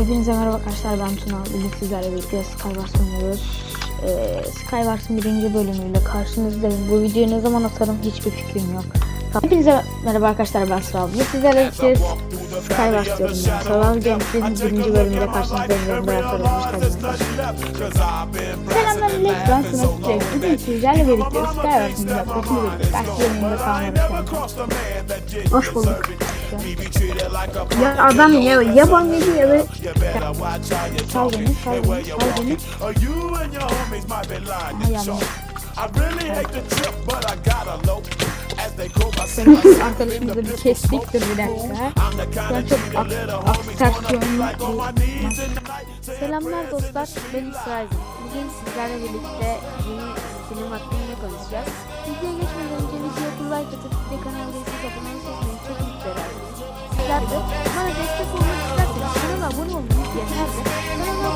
Hepinize merhaba arkadaşlar ben Tuna. Bugün sizlerle birlikte Skywars oynuyoruz. Ee, Skywars'ın birinci bölümüyle karşınızdayım. Bu videoyu ne zaman atarım hiçbir fikrim yok. Tamam. Hepinize merhaba arkadaşlar ben Sıra. Bugün sizlerle birlikte Skywars diyorum ben. Survival birinci bölümüyle karşınızdayım. Yorumda yaparım. Selamlar millet ben Sıra Sıcak. Bugün sizlerle birlikte Skywars'ın bir dakikasını birlikte kaç yayınında kalmadık. Hoş bulduk. Ya adam ya ya ban yedi ya da beni, sal beni, sal. Arkadaşımızı bir kestik dur bir dakika. An çok ak- aksiyonlu bir maç. Selamlar dostlar ben İsrail. Bugün sizlerle birlikte yeni film hakkında konuşacağız. Videoya geçmeden önce videoya like atıp de kanala destek abone De bana destek olmak isterseniz kanala abone olmanız yeterli. Kanala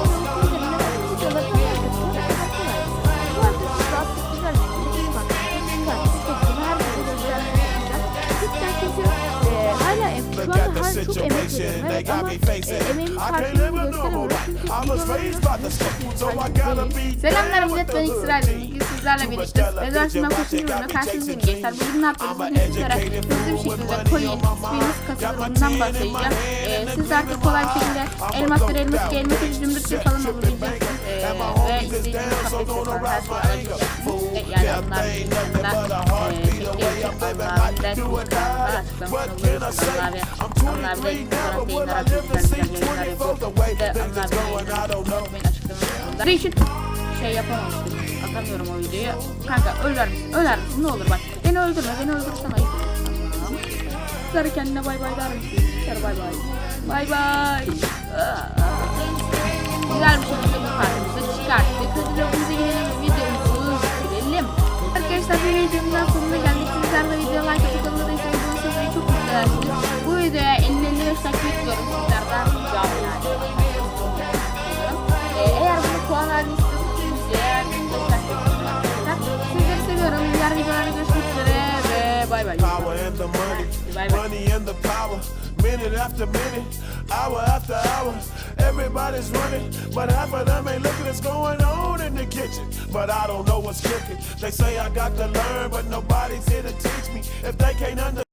çok emek veriyorum. Evet ama e, emeğimin karşılığını gösteremiyorum. Çünkü videolarımı Selamlar millet ben İsrail. Bugün sizlerle birlikte Rezan Sinan Koç'un ürünü karşınızdayım gençler. Bugün ne yapıyoruz? Bugün sizlere hızlı bir şekilde coin, kasılır bundan bahsedeceğim. Ee, siz artık kolay bir şekilde elmasları elmas ki elmas zümrütçü falan olabileceksiniz. Ee, ve istediğiniz var. Her şey alabileceksiniz. Yani onlar dışında e, ders açıklamasını bulursunuz. Onlar ve onlar bile fotoğraf yayınlar atıyorlar, güzel yayınlar yapıyor. Bir de onlar bile yayınlar unutmayın açıklamasını. için şey yapamamıştım. Atamıyorum o videoyu. Kanka öler misin? Öler misin? Ne olur bak. Beni öldürme. Beni öldürürsen ayıp olur. Sarı kendine bay bay der misin? Sarı bay bay. Bay bay. Güzel bir şekilde bu kartımızı çıkarttık. Hadi lobumuza gidelim videomuzu bitirelim. Arkadaşlar bir videonun daha sonuna geldik. Sizler de video like atıp Sizlerden ricam yani. Ee, eğer bunu puan halini istiyorsanız videoya 55 dakika bekliyorum arkadaşlar. Sizleri seviyorum. Diğer videolarda görüşmek üzere ve bay bay. Power and the money, money and the power. Minute after minute, hour after hour. Everybody's running, but half of them ain't looking what's going on in the kitchen. But I don't know what's cooking. They say I got to learn, but nobody's here to teach me. If they can't understand.